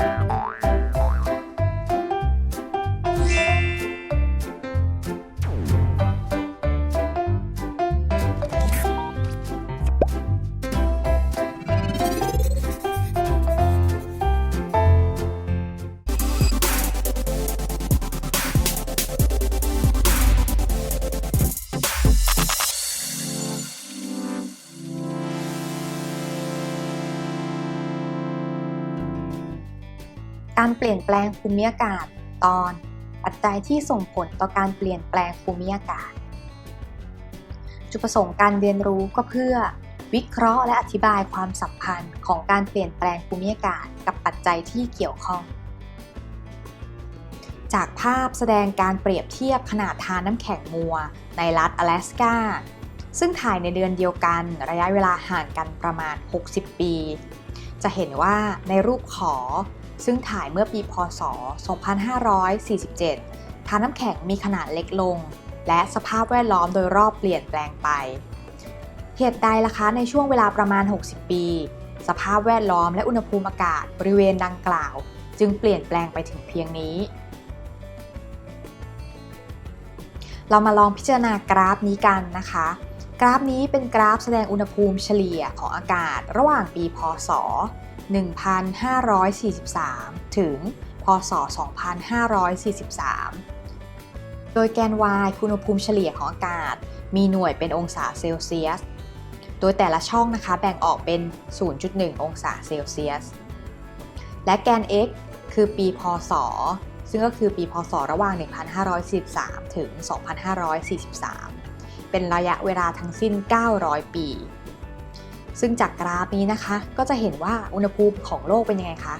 ก ยนแปลงภูมิอากาศ ตอน ปัจจัยที่ส่งผลต่อการเปลี่ยนแปลงภูมิอากาศ จุดประสงค์การเรียนรู้ก็เพื่อ วิเคราะห์และอธิบายความสัมพันธ์ของการเปลี่ยนแปลงภูมิอากาศ กับปัจจัยที่เกี่ยวข้อง จากภาพแสดงการเปรียบเทียบขนาดทานน้ำแข็งมัว ในรัฐ阿拉สกาซึ่งถ่ายในเดือนเดียวกันระยะเวลาห่างกันประมาณ 60 ปี จะเห็นว่าในรูปขอ ซึ่งถ่ายเมื่อปีพศ 2547 ทานน้ำแข็งมีขนาดเล็กลง และสภาพแวดล้อมโดยรอบเปลี่ยนแปลงไป เหตุใดล่ะคะในช่วงเวลาประมาณ 60 ปี สภาพแวดล้อมและอุณหภูมิอากาศบริเวณดังกล่าว จึงเปลี่ยนแปลงไปถึงเพียงนี้ เรามาลองพิจารณากราฟนี้กันนะคะกราฟนี้เป็นกราฟแสดงอุณหภูมิเฉลี่ยของอากาศระหว่างปี พศ 1543 ถึง พศ 2543 โดยแกน y คืออุณหภูมิเฉลี่ยของอากาศ มีหน่วยเป็นองศาเซลเซียส โดยแต่ละช่องนะคะแบ่งออกเป็น 0.1 องศาเซลเซียส และแกน x คือปีพศ ซึ่งก็คือปีพศ ระหว่าง 1543 ถึง 2543 เป็นระยะเวลาทั้งสิ้น 900 ปี ซึ่งจากกราฟนี้นะคะ ก็จะเห็นว่าอุณหภูมิของโลกเป็นยังไงคะ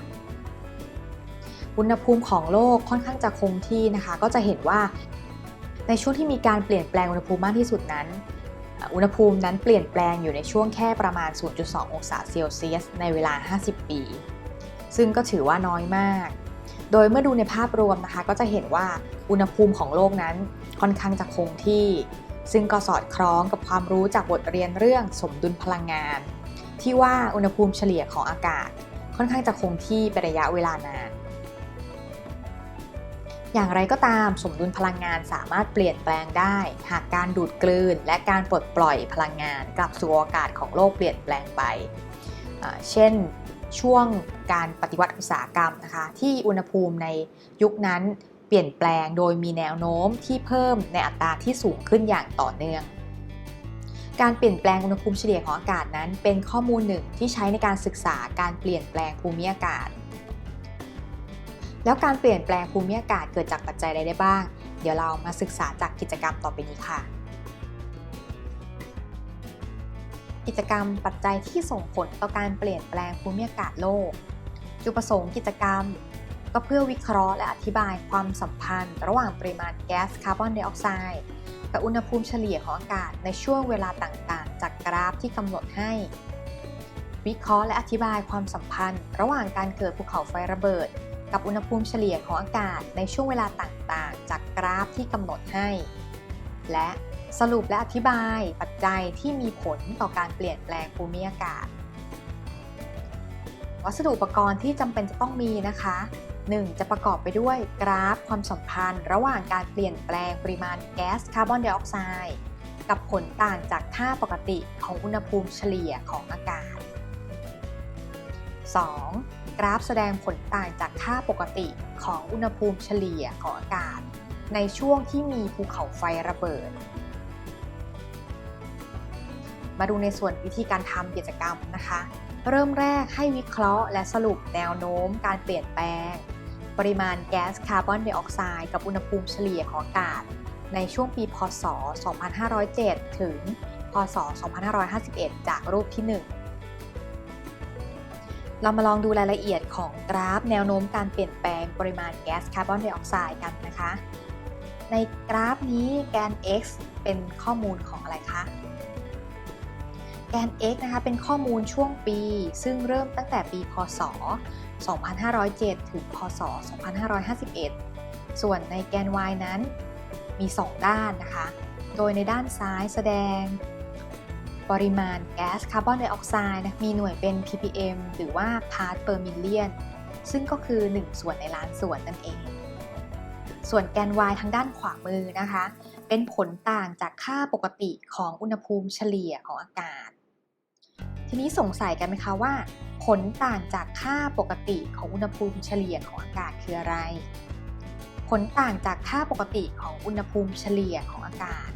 อุณหภูมิของโลกค่อนข้างจะคงที่นะคะ ก็จะเห็นว่า ในช่วงที่มีการเปลี่ยนแปลงอุณหภูมิมากที่สุดนั้น อุณหภูมินั้นเปลี่ยนแปลงอยู่ในช่วงแค่ประมาณ 0.2 องศาเซลเซียส ในเวลา 50 ปี ซึ่งก็ถือว่าน้อยมาก โดยเมื่อดูในภาพรวมนะคะ ก็จะเห็นว่าอุณหภูมิของโลกนั้นค่อนข้างจะคงที่ ซึ่งก็สอดคล้องกับความรู้จากบทเรียนเรื่องสมดุลพลังงาน ที่ว่าอุณหภูมิเฉลี่ยของอากาศ ค่อนข้างจะคงที่เป็นระยะเวลานาน อย่างไรก็ตามสมดุลพลังงานสามารถเปลี่ยนแปลงได้ หากการดูดกลืน และการปลดปล่อยพลังงานกลับสู่อากาศของโลกเปลี่ยนแปลงไป เช่นช่วงการปฏิวัติอุตสาหกรรมนะคะที่อุณหภูมิในยุคนั้น เปลี่ยนแปลงโดยมีแนวโน้มที่เพิ่มในอัตราที่สูงขึ้นอย่างต่อเนื่อง การเปลี่ยนแปลงอุณหภูมิเฉลี่ยของอากาศนั้น เป็นข้อมูลหนึ่งที่ใช้ในการศึกษาการเปลี่ยนแปลงภูมิอากาศ แล้วการเปลี่ยนแปลงภูมิอากาศเกิดจากปัจจัยใดได้บ้าง เดี๋ยวเรามาศึกษาจากกิจกรรมต่อไปนี้ค่ะกิจกรรมปัจจัยที่ส่งผลต่อการเปลี่ยนแปลงภูมิอากาศโลก จุดประสงค์กิจกรรม ก็เพื่อวิเคราะห์และอธิบายความสัมพันธ์ ระหว่างปริมาณแก๊สคาร์บอนไดออกไซด์กับอุณหภูมิเฉลี่ยของอากาศในช่วงเวลาต่างๆ จากกราฟที่กำหนดให้ วิเคราะห์และอธิบายความสัมพันธ์ ระหว่างการเกิดภูเขาไฟระเบิด กับอุณหภูมิเฉลี่ยของอากาศในช่วงเวลาต่างๆ จากกราฟที่กำหนดให้ และสรุปและอธิบายปัจจัยที่มีผลต่อการเปลี่ยนแปลงภูมิอากาศ วัสดุอุปกรณ์ที่จำเป็นจะต้องมีนะคะ 1. จะประกอบไปด้วยกราฟความสัมพันธ์ ระหว่างการเปลี่ยนแปลงปริมาณแก๊สคาร์บอนไดออกไซด์กับผลต่างจากค่าปกติของอุณหภูมิเฉลี่ยของอากาศ 2. กราฟแสดงผลต่างจากค่าปกติของอุณหภูมิเฉลี่ยของอากาศ ในช่วงที่มีภูเขาไฟระเบิด มาดูในส่วนวิธีการทำกิจกรรมนะคะ เริ่มแรกให้วิเคราะห์และสรุปแนวโน้มการเปลี่ยนแปลง ปริมาณแก๊สคาร์บอนไดออกไซด์กับอุณหภูมิเฉลี่ยของอากาศ ในช่วงปี พศ 2507 ถึง พศ 2551 จากรูปที่ 1 เรามาลองดูรายละเอียดของกราฟแนวโน้มการเปลี่ยนแปลงปริมาณแก๊สคาร์บอนไดออกไซด์กันนะคะ ในกราฟนี้แกน x เป็นข้อมูลของอะไรคะแกน x นะคะเป็นข้อมูลช่วงปี ซึ่งเริ่มตั้งแต่ปี พศ 2507 ถึง พศ 2551 ส่วนในแกน y นั้นมี 2 ด้านนะคะ โดยในด้านซ้ายแสดง ปริมาณแก๊สคาร์บอนไดออกไซด์นะมีหน่วยเป็น ppm หรือว่า part per million ซึ่งก็คือ 1 ส่วนในล้านส่วนนั่นเอง ส่วนแกน y ทางด้านขวามือนะคะ เป็นผลต่างจากค่าปกติของอุณหภูมิเฉลี่ยของอากาศ ทีนี้สงสัยกันไหมคะว่า ผลต่างจากค่าปกติของอุณหภูมิเฉลี่ยของอากาศคืออะไร ผลต่างจากค่าปกติของอุณหภูมิเฉลี่ยของอากาศ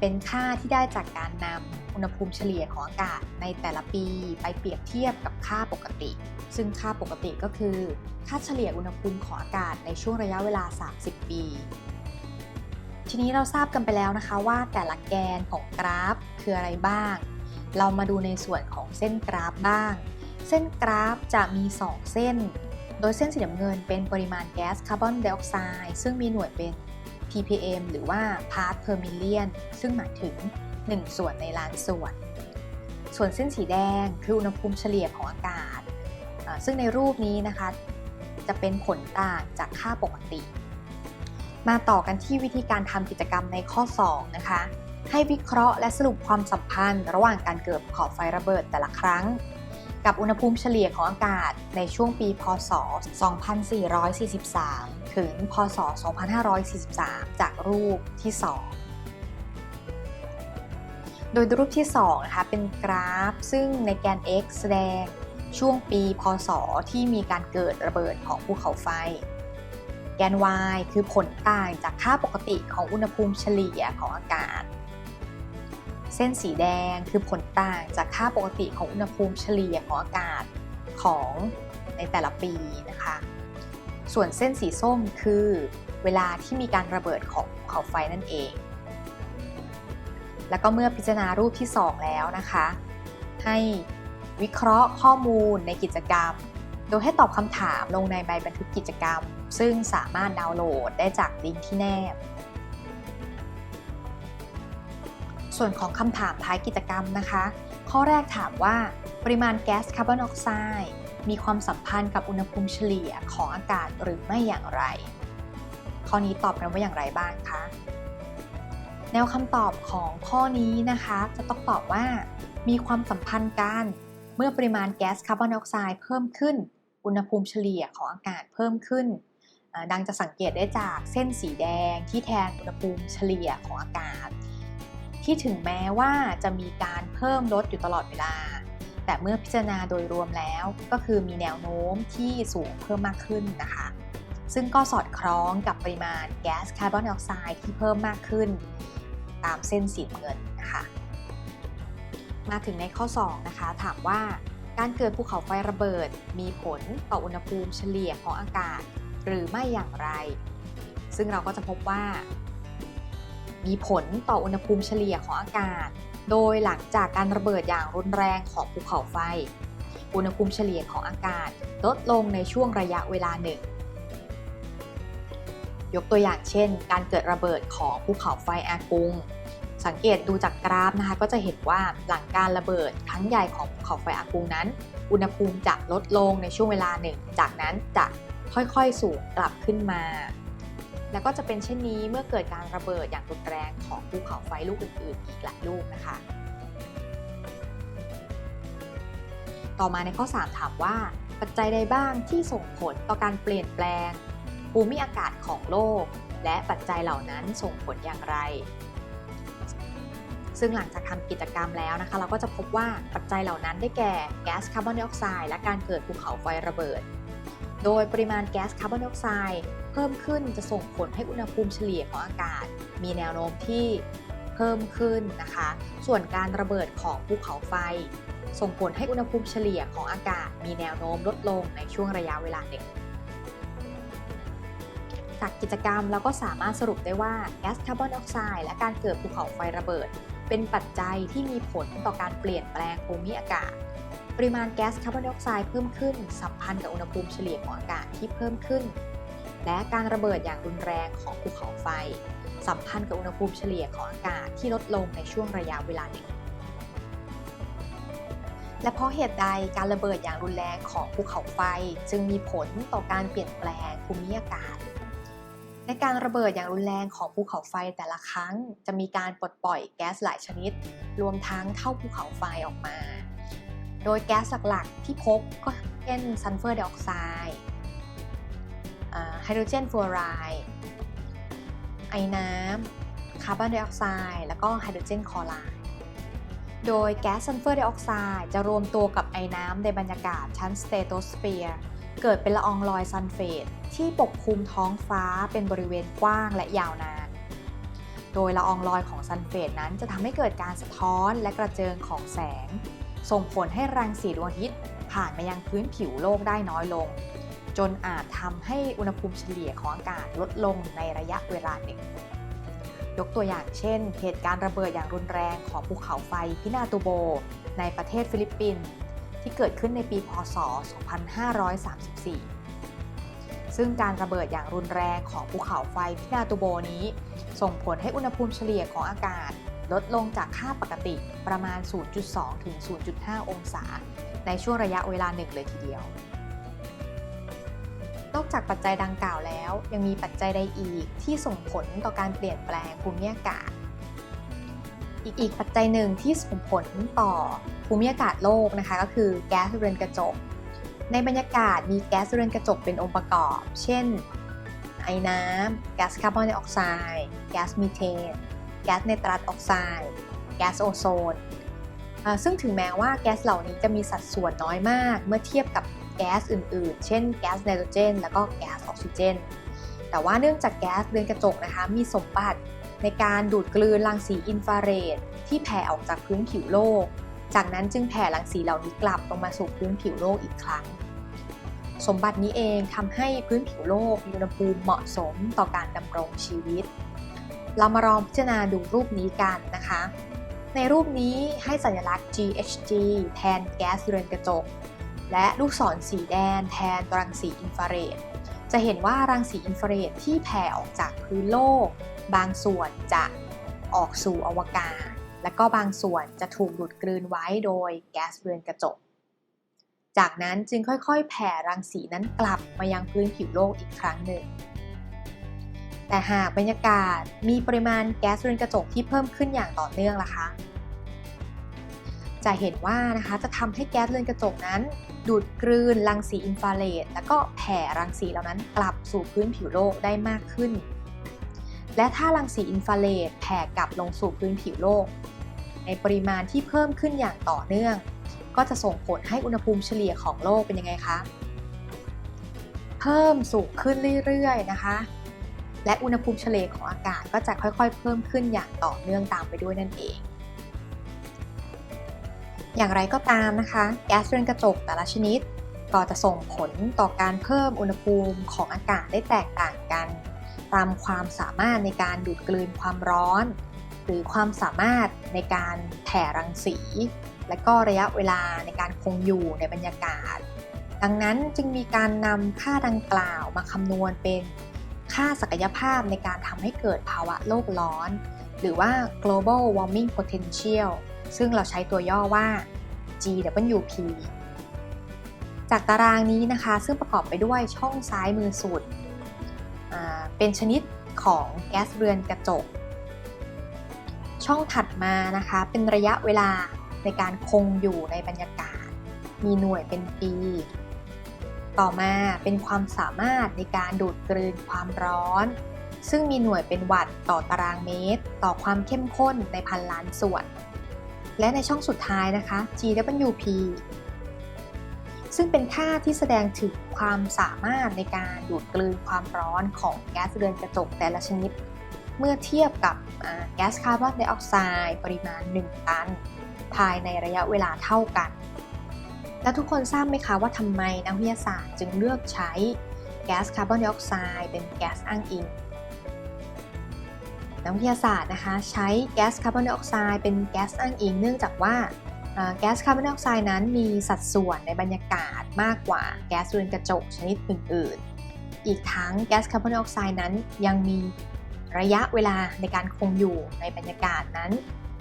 เป็นค่าที่ได้จากการนำอุณหภูมิเฉลี่ยของอากาศในแต่ละปีไปเปรียบเทียบกับค่าปกติ ซึ่งค่าปกติก็คือ ค่าเฉลี่ยอุณหภูมิของอากาศในช่วงระยะเวลา 30 ปี ทีนี้เราทราบกันไปแล้วนะคะว่าแต่ละแกนของกราฟคืออะไรบ้าง เรามาดูในส่วนของเส้นกราฟบ้าง เส้นกราฟจะมี 2 เส้น โดยเส้นสีน้ำเงินเป็นปริมาณแก๊สคาร์บอนไดออกไซด์ซึ่งมีหน่วยเป็น ppm หรือว่า part per million ซึ่งหมายถึง 1 ส่วนในล้านส่วน ส่วนเส้นสีแดงคืออุณหภูมิเฉลี่ยของอากาศ ซึ่งในรูปนี้นะคะจะเป็นผลต่างจากค่าปกติ มาต่อกันที่วิธีการทำกิจกรรมในข้อ 2 นะคะ ให้วิเคราะห์และสรุปความสัมพันธ์ ระหว่างการเกิดภูเขาไฟระเบิดแต่ละครั้ง กับอุณหภูมิเฉลี่ยของอากาศในช่วงปี พศ 2443 ถึง พศ 2543 จากรูปที่ 2โดยรูปที่2นะคะเป็นกราฟ ซึ่งในแกน x แสดงช่วงปีพศที่มีการเกิดระเบิดของภูเขาไฟ แกน y คือผลต่างจากค่าปกติของอุณหภูมิเฉลี่ยของอากาศ เส้นสีแดงคือผลต่างจากค่าปกติของอุณหภูมิเฉลี่ยของอากาศของในแต่ละปีนะคะ ส่วนเส้นสีส้มคือเวลาที่มีการระเบิดของภูเขาไฟนั่นเอง แล้วก็เมื่อพิจารณารูปที่ 2 แล้วนะคะ ให้วิเคราะห์ข้อมูลในกิจกรรม โดยให้ตอบคำถามลงในใบบันทึกกิจกรรม ซึ่งสามารถดาวน์โหลดได้จากลิงก์ที่แนบ ส่วนของคำถามท้ายกิจกรรมนะคะ ข้อแรกถามว่า ปริมาณแก๊สคาร์บอนไดออกไซด์มีความสัมพันธ์กับอุณหภูมิเฉลี่ยของอากาศหรือไม่อย่างไร ข้อนี้ตอบกันว่าอย่างไรบ้างคะแนวคำตอบของข้อนี้นะคะ จะต้องตอบว่า มีความสัมพันธ์กันเมื่อปริมาณแก๊สคาร์บอนไดออกไซด์เพิ่มขึ้น อุณหภูมิเฉลี่ยของอากาศเพิ่มขึ้น ดังจะสังเกตได้จากเส้นสีแดงที่แทนอุณหภูมิเฉลี่ยของอากาศ ที่ถึงแม้ว่าจะมีการเพิ่มลดอยู่ตลอดเวลา แต่เมื่อพิจารณาโดยรวมแล้วก็คือมีแนวโน้มที่สูงเพิ่มมากขึ้นนะคะ ซึ่งก็สอดคล้องกับปริมาณแก๊สคาร์บอนไดออกไซด์ที่เพิ่มมากขึ้น ตามเส้นสีเงินนะคะมาถึงในข้อ 2 นะคะ ถามว่าการเกิดภูเขาไฟระเบิด มีผลต่ออุณหภูมิเฉลี่ยของอากาศ หรือไม่อย่างไร ซึ่งเราก็จะพบว่า มีผลต่ออุณหภูมิเฉลี่ยของอากาศ โดยหลังจากการระเบิดอย่างรุนแรงของภูเขาไฟ อุณหภูมิเฉลี่ยของอากาศลดลงในช่วงระยะเวลาหนึ่ง ยกตัวอย่างเช่น การเกิดระเบิดของภูเขาไฟอากุง สังเกตดูจากกราฟนะคะ ก็จะเห็นว่าหลังการระเบิดครั้งใหญ่ของภูเขาไฟอากุงนั้น อุณหภูมิจะลดลงในช่วงเวลาหนึ่ง จากนั้นจะค่อยๆสูงกลับขึ้นมา แล้วก็จะเป็นเช่นนี้เมื่อเกิดการระเบิดอย่างรุนแรงของภูเขาไฟลูกอื่นๆ อีกหลายลูกนะคะ ต่อมาในข้อ 3 ถามว่า ปัจจัยใดบ้างที่ส่งผลต่อการเปลี่ยนแปลง ภูมิอากาศของโลก และปัจจัยเหล่านั้นส่งผลอย่างไร ซึ่งหลังจากทำกิจกรรมแล้วนะคะ เราก็จะพบว่าปัจจัยเหล่านั้นได้แก่แก๊สคาร์บอนไดออกไซด์และการเกิดภูเขาไฟระเบิด โดยปริมาณแก๊สคาร์บอนไดออกไซด์ พิ่มขึ้นจะส่งผลให้อุณหภูมิเฉลี่ยของอากาศ มีแนวโน้มที่เพิ่มขึ้นนะคะ ส่วนการระเบิดของภูเขาไฟ ส่งผลให้อุณหภูมิเฉลี่ยของอากาศ มีแนวโน้มลดลงในช่วงระยะเวลาหนึ่งจากกิจกรรมเราก็สามารถสรุปได้ว่าแก๊สคาร์บอนไดออกไซด์และการเกิดภูเขาไฟระเบิด เป็นปัจจัยที่มีผลต่อการเปลี่ยนแปลงภูมิอากาศ ปริมาณแก๊สคาร์บอนไดออกไซด์เพิ่มขึ้นสัมพันธ์กับอุณหภูมิเฉลี่ยของอากาศที่เพิ่มขึ้น และการระเบิดอย่างรุนแรงของภูเขาไฟ สัมพันธ์กับอุณหภูมิเฉลี่ยของอากาศที่ลดลงในช่วงระยะเวลาหนึ่งและเพราะเหตุใดการระเบิดอย่างรุนแรงของภูเขาไฟ จึงมีผลต่อการเปลี่ยนแปลงภูมิอากาศ ในการระเบิดอย่างรุนแรงของภูเขาไฟแต่ละครั้ง จะมีการปลดปล่อยแก๊สหลายชนิด รวมทั้งเท่าภูเขาไฟออกมา โดยแก๊สหลักๆที่พบก็เช่นซัลเฟอร์ไดออกไซด์ ไฮโดรเจนฟลูออไรด์ไอน้ำคาร์บอนไดออกไซด์แล้วก็ไฮโดรเจนคลอไรด์โดยแก๊สซัลเฟอร์ไดออกไซด์จะรวมตัวกับไอน้ำในบรรยากาศชั้นสเตโตสเฟียร์เกิดเป็นละอองลอยซัลเฟตที่ปกคลุมท้องฟ้าเป็นบริเวณกว้างและยาวนาน โดยละอองลอยของซัลเฟตนั้นจะทำให้เกิดการสะท้อนและกระเจิงของแสง ส่งผลให้รังสีดวงอาทิตย์ผ่านมายังพื้นผิวโลกได้น้อยลง จนอาจทำให้อุณหภูมิเฉลี่ยของอากาศลดลงในระยะเวลาหนึ่ง ยกตัวอย่างเช่น เหตุการณ์ระเบิดอย่างรุนแรงของภูเขาไฟพินาตูโบ ในประเทศฟิลิปปินส์ที่เกิดขึ้นในปีพศ 2534ซึ่งการระเบิดอย่างรุนแรงของภูเขาไฟพินาตูโบนี้ ส่งผลให้อุณหภูมิเฉลี่ยของอากาศ ลดลงจากค่าปกติประมาณ 0.2 ถึง 0.5 องศา ในช่วงระยะเวลาหนึ่งเลยทีเดียว นอกจากปัจจัยดังกล่าวแล้ว ยังมีปัจจัยใดอีกที่ส่งผลต่อการเปลี่ยนแปลงภูมิอากาศ อีกอีกปัจจัยหนึ่งที่ส่งผลต่อภูมิอากาศโลกนะคะ ก็คือแก๊สเรือนกระจก ในบรรยากาศมีแก๊สเรือนกระจกเป็นองค์ประกอบ เช่น ไอน้ำแก๊สคาร์บอนไดออกไซด์แก๊สมีเทนแก๊สไนตรัสออกไซด์แก๊สโอโซนซึ่งถึงแม้ว่าแก๊สเหล่านี้จะมีสัดส่วนน้อยมาก เมื่อเทียบกับ แก๊สอื่นๆ เช่นแก๊สไนโตรเจน แล้วก็แก๊สออกซิเจน แต่ว่าเนื่องจากแก๊สเรือนกระจกนะคะมีสมบัติในการดูดกลืนรังสีอินฟราเรดที่แผ่ออกจากพื้นผิวโลก จากนั้นจึงแผ่รังสีเหล่านี้กลับลงมาสู่พื้นผิวโลกอีกครั้ง สมบัตินี้เองทำให้พื้นผิวโลกมีอุณหภูมิเหมาะสมต่อการดำรงชีวิต เรามาลองพิจารณาดูรูปนี้กันนะคะ ในรูปนี้ให้สัญลักษณ์ GHG แทนแก๊สเรือนกระจก และลูกศรสีแดงแทนรังสีอินฟราเรด จะเห็นว่ารังสีอินฟราเรดที่แผ่ออกจากพื้นโลก บางส่วนจะออกสู่อวกาศ และก็บางส่วนจะถูกดูดกลืนไว้โดยแก๊สเรือนกระจก จากนั้นจึงค่อยๆ แผ่รังสีนั้นกลับมายังพื้นผิวโลกอีกครั้งหนึ่ง แต่หากบรรยากาศมีปริมาณแก๊สเรือนกระจกที่เพิ่มขึ้นอย่างต่อเนื่องล่ะคะจะเห็นว่านะคะจะทำให้แก๊สเรือนกระจกนั้น ดูดกลืนรังสีอินฟราเรดแล้วก็แผ่รังสีเหล่านั้นกลับสู่พื้นผิวโลกได้มากขึ้น และถ้ารังสีอินฟราเรดแผ่กลับลงสู่พื้นผิวโลก ในปริมาณที่เพิ่มขึ้นอย่างต่อเนื่อง ก็จะส่งผลให้อุณหภูมิเฉลี่ยของโลกเป็นยังไงคะ เพิ่มสูงขึ้นเรื่อยๆนะคะ และอุณหภูมิเฉลี่ยของอากาศก็จะค่อยๆ เพิ่มขึ้นอย่างต่อเนื่องตามไปด้วยนั่นเอง อย่างไรก็ตามนะคะแก๊สเรือนกระจกแต่ละชนิด ก็จะส่งผลต่อการเพิ่มอุณหภูมิของอากาศได้แตกต่างกัน ตามความสามารถในการดูดกลืนความร้อน หรือความสามารถในการแผ่รังสี และก็ระยะเวลาในการคงอยู่ในบรรยากาศ ดังนั้นจึงมีการนำค่าดังกล่าวมาคำนวณเป็นค่าศักยภาพในการทำให้เกิดภาวะโลกร้อน หรือว่า global warming potential ซึ่งเราใช้ตัวย่อว่า GWP จากตารางนี้นะคะซึ่งประกอบไปด้วยช่องซ้ายมือสุดเป็นชนิดของแก๊สเรือนกระจก ช่องถัดมานะคะเป็นระยะเวลาในการคงอยู่ในบรรยากาศ มีหน่วยเป็นปี ต่อมาเป็นความสามารถในการดูดกลืนความร้อน ซึ่งมีหน่วยเป็นวัตต์ต่อตารางเมตร ต่อความเข้มข้นในพันล้านส่วน และในช่องสุดท้ายนะคะ GWP ซึ่งเป็นค่าที่แสดงถึงความสามารถในการดูดกลืนความร้อนของแก๊สเรือนกระจกแต่ละชนิด เมื่อเทียบกับแก๊สคาร์บอนไดออกไซด์ปริมาณ 1 ตัน ภายในระยะเวลาเท่ากัน แล้วทุกคนทราบไหมคะว่าทำไมนักวิทยาศาสตร์จึงเลือกใช้แก๊สคาร์บอนไดออกไซด์เป็นแก๊สอ้างอิง นักวิทยาศาสตร์นะคะ ใช้แก๊สคาร์บอนไดออกไซด์เป็นแก๊สอ้างอิงเนื่องจากว่าแก๊สคาร์บอนไดออกไซด์นั้นมีสัดส่วนในบรรยากาศมากกว่าแก๊สเรือนกระจกชนิดอื่น ๆ อีกทั้งแก๊สคาร์บอนไดออกไซด์นั้นยังมีระยะเวลาในการคงอยู่ในบรรยากาศนั้น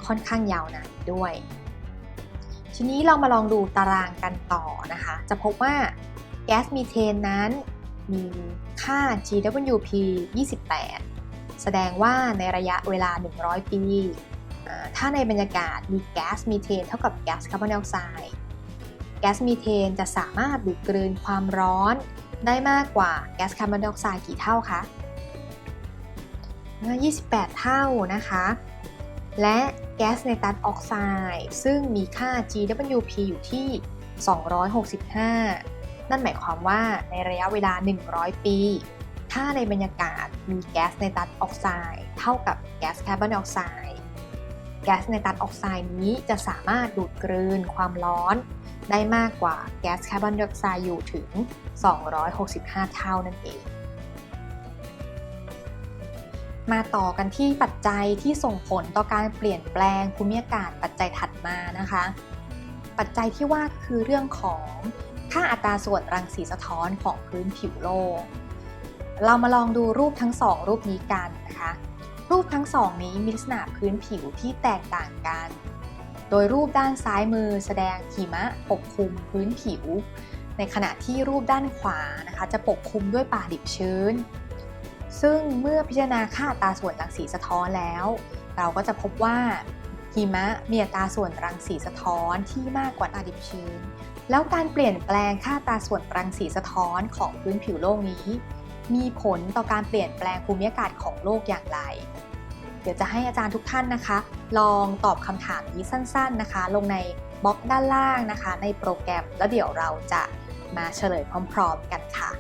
ค่อนข้างยาวนานด้วย ทีนี้เรามาลองดูตารางกันต่อนะคะ จะพบว่าแก๊สมีเทนนั้นมีค่า GWP 28 แสดงว่าในระยะเวลา 100 ปี ถ้าในบรรยากาศมีแก๊สมีเทนเท่ากับแก๊สคาร์บอนไดออกไซด์แก๊สมีเทนจะสามารถดูดกลืนความร้อนได้มากกว่าแก๊สคาร์บอนไดออกไซด์กี่เท่าคะ 28 เท่านะคะ และแก๊สไนตัสออกไซด์ซึ่งมีค่า GWP อยู่ที่ 265 นั่นหมายความว่าในระยะเวลา 100 ปี ถ้าในบรรยากาศมีแก๊สไนตรัสออกไซด์เท่ากับแก๊สคาร์บอนไดออกไซด์แก๊สไนตรัสออกไซด์นี้จะสามารถดูดกลืนความร้อน ได้มากกว่าแก๊สคาร์บอนไดออกไซด์อยู่ถึง 265 เท่านั่นเอง มาต่อกันที่ปัจจัยที่ส่งผลต่อการเปลี่ยนแปลงภูมิอากาศปัจจัยถัดมานะคะ ปัจจัยที่ว่าคือเรื่องของค่าอัตราส่วนรังสีสะท้อนของพื้นผิวโลก เรามาลองดูรูปทั้งสองรูปนี้กันนะคะ รูปทั้งสองนี้มีลักษณะพื้นผิวที่แตกต่างกัน โดยรูปด้านซ้ายมือแสดงหิมะปกคลุมพื้นผิว ในขณะที่รูปด้านขวานะคะ จะปกคลุมด้วยป่าดิบชื้น ซึ่งเมื่อพิจารณาค่าตาส่วนรังสีสะท้อนแล้ว เราก็จะพบว่าหิมะมีอัตราส่วนรังสีสะท้อนที่มากกว่าป่าดิบชื้น แล้วการเปลี่ยนแปลงค่าตาส่วนรังสีสะท้อนของพื้นผิวโลกนี้ มีผลต่อการเปลี่ยนแปลงภูมิอากาศของโลกอย่างไร เดี๋ยวจะให้อาจารย์ทุกท่านนะคะ ลองตอบคำถามนี้สั้นๆนะคะ ลงในบล็อกด้านล่างนะคะ ในโปรแกรมแล้วเดี๋ยวเราจะมาเฉลยพร้อม ๆ กันค่ะ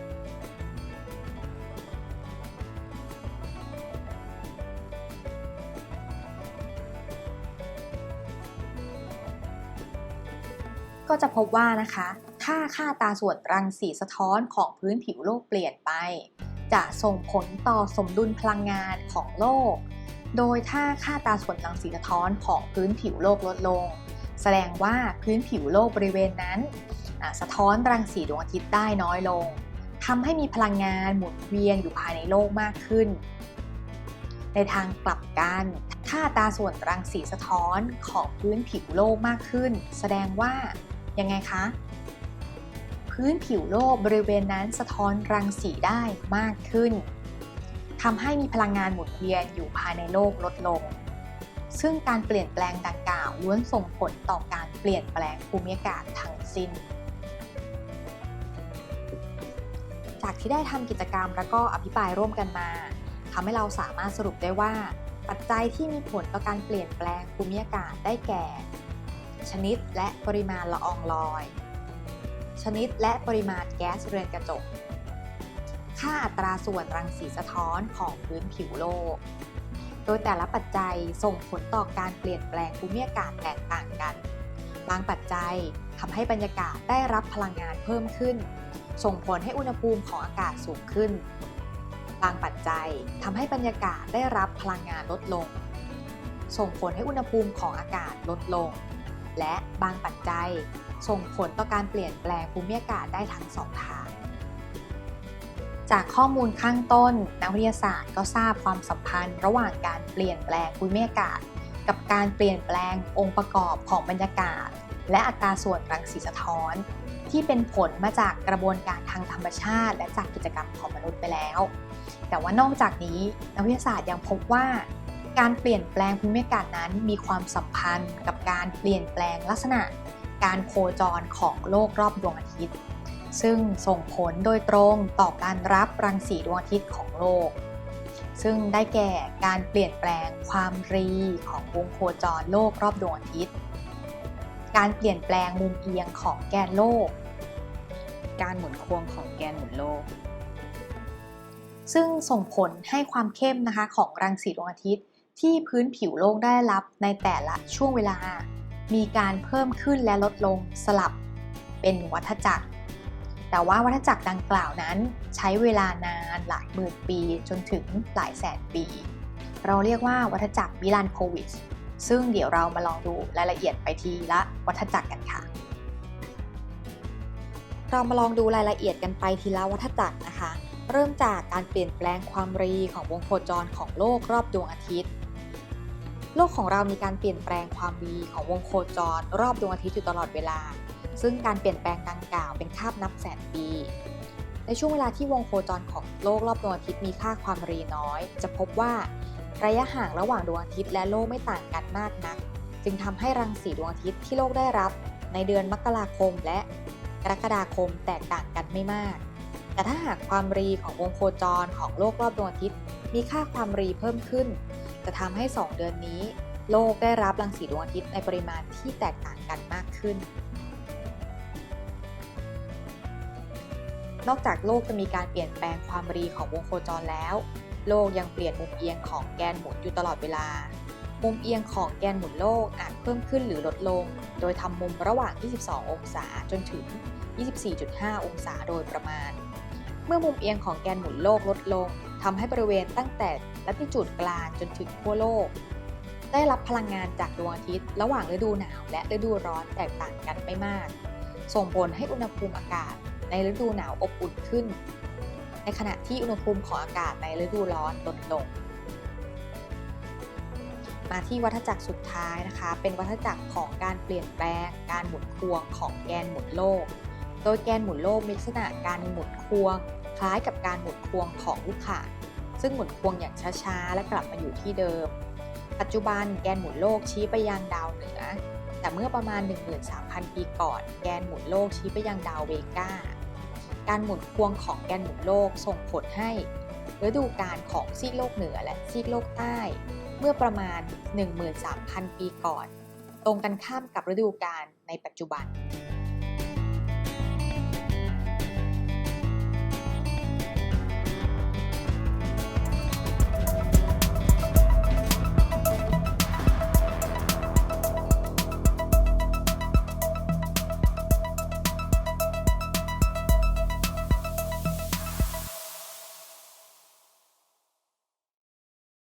ก็จะพบว่านะคะ ถ้าค่าตาส่วนรังสีสะท้อนของพื้นผิวโลกเปลี่ยนไป จะส่งผลต่อสมดุลพลังงานของโลก โดยถ้าค่าตาส่วนรังสีสะท้อนของพื้นผิวโลกลดลง แสดงว่าพื้นผิวโลกบริเวณนั้น สะท้อนรังสีดวงอาทิตย์ได้น้อยลงทำให้มีพลังงานหมุนเวียนอยู่ภายในโลกมากขึ้น ในทางกลับกันถ้าตาส่วนรังสีสะท้อนของพื้นผิวโลกมากขึ้น แสดงว่ายังไงคะ พื้นผิวโลกบริเวณนั้นสะท้อนรังสีได้มากขึ้นทำให้มีพลังงานหมุนเวียนอยู่ภายในโลกลดลง ซึ่งการเปลี่ยนแปลงดังกล่าวล้วนส่งผลต่อการเปลี่ยนแปลงภูมิอากาศทั้งสิ้น จากที่ได้ทำกิจกรรมแล้วก็อภิปรายร่วมกันมาทำให้เราสามารถสรุปได้ว่า ปัจจัยที่มีผลต่อการเปลี่ยนแปลงภูมิอากาศได้แก่ ชนิดและปริมาณละอองลอย นิดและปริมาณแก๊สเรือนกระจก ค่าอัตราส่วนรังสีสะท้อนของพื้นผิวโลก โดยแต่ละปัจจัยส่งผลต่อการเปลี่ยนแปลงภูมิอากาศแตกต่างกัน บางปัจจัยทำให้บรรยากาศได้รับพลังงานเพิ่มขึ้น ส่งผลให้อุณหภูมิของอากาศสูงขึ้น บางปัจจัยทำให้บรรยากาศได้รับพลังงานลดลง ส่งผลให้อุณหภูมิของอากาศลดลง และบางปัจจัย ส่งผลต่อการเปลี่ยนแปลงภูมิอากาศได้ทั้งสองทาง จากข้อมูลข้างต้น นักวิทยาศาสตร์ก็ทราบความสัมพันธ์ ระหว่างการเปลี่ยนแปลงภูมิอากาศ กับการเปลี่ยนแปลงองค์ประกอบของบรรยากาศ และอัตราส่วนรังสีสะท้อน ที่เป็นผลมาจากกระบวนการทางธรรมชาติ และจากกิจกรรมของมนุษย์ไปแล้ว แต่ว่านอกจากนี้นักวิทยาศาสตร์ยังพบว่าการเปลี่ยนแปลงภูมิอากาศนั้นมีความสัมพันธ์กับการเปลี่ยนแปลงลักษณะ การโคจรของโลกรอบดวงอาทิตย์ ซึ่งส่งผลโดยตรงต่อการรับรังสีดวงอาทิตย์ของโลก ซึ่งได้แก่การเปลี่ยนแปลงความรีของวงโคจรโลกรอบดวงอาทิตย์ การเปลี่ยนแปลงมุมเอียงของแกนโลก การหมุนควงของแกนหมุนโลก ซึ่งส่งผลให้ความเข้มนะคะของรังสีดวงอาทิตย์ที่พื้นผิวโลกได้รับในแต่ละช่วงเวลา มีการเพิ่มขึ้นและลดลงสลับเป็นวัฏจักร แต่ว่าวัฏจักรดังกล่าวนั้น ใช้เวลานานหลายหมื่นปีจนถึงหลายแสนปี เราเรียกว่าวัฏจักรมิลานโควิชซึ่งเดี๋ยวเรามาลองดูรายละเอียดไปทีละวัฏจักรกันค่ะ เรามาลองดูรายละเอียดกันไปทีละวัฏจักรนะคะ เริ่มจากการเปลี่ยนแปลงความรีของวงโคจรของโลกรอบดวงอาทิตย์ โลกของเรามีการเปลี่ยนแปลงความรีของวงโคจร รอบดวงอาทิตย์อยู่ตลอดเวลา ซึ่งการเปลี่ยนแปลงดังกล่าวเป็นคาบนับแสนปี ในช่วงเวลาที่วงโคจรของโลกรอบดวงอาทิตย์มีค่าความรีน้อย จะพบว่าระยะห่างระหว่างดวงอาทิตย์และโลกไม่ต่างกันมากนัก จึงทำให้รังสีดวงอาทิตย์ที่โลกได้รับ ในเดือนมกราคมและกรกฎาคมแตกต่างกันไม่มาก แต่ถ้าหากความรีของวงโคจรของโลกรอบดวงอาทิตย์ มีค่าความรีเพิ่มขึ้น จะทำให้ 2 เดือนนี้ โลกได้รับรังสีดวงอาทิตย์ในปริมาณที่แตกต่างกันมากขึ้น นอกจากโลกจะมีการเปลี่ยนแปลงความรีของวงโคจรแล้ว โลกยังเปลี่ยนมุมเอียงของแกนหมุนอยู่ตลอดเวลา มุมเอียงของแกนหมุนโลกอาจเพิ่มขึ้นหรือลดลง โดยทำมุมระหว่าง 22 องศาจนถึง 24.5 องศาโดยประมาณ เมื่อมุมเอียงของแกนหมุนโลกลดลง ทำให้บริเวณตั้งแต่ลัติจูดกลางจนถึงขั้วโลก ได้รับพลังงานจากดวงอาทิตย์ ระหว่างฤดูหนาวและฤดูร้อนแตกต่างกันไม่มาก ส่งผลให้อุณหภูมิอากาศในฤดูหนาวอบอุ่นขึ้น ในขณะที่อุณหภูมิของอากาศในฤดูร้อนลดลง มาที่วัฏจักรสุดท้ายนะคะ เป็นวัฏจักรของการเปลี่ยนแปลง การหมุนควงของแกนหมุนโลก โดยแกนหมุนโลกมีลักษณะการหมุนควงคล้ายกับการหมุนควงของลูกข่าง ซึ่งหมุนควงอย่างช้าๆ และกลับมาอยู่ที่เดิม ปัจจุบันแกนหมุนโลกชี้ไปยังดาวเหนือ แต่เมื่อประมาณ 13,000 ปีก่อน แกนหมุนโลกชี้ไปยังดาวเวกาการหมุนควงของแกนหมุนโลกส่งผลให้ฤดูกาลของซีกโลกเหนือและซีกโลกใต้ เมื่อประมาณ 13,000 ปีก่อน ตรงกันข้ามกับฤดูกาลในปัจจุบัน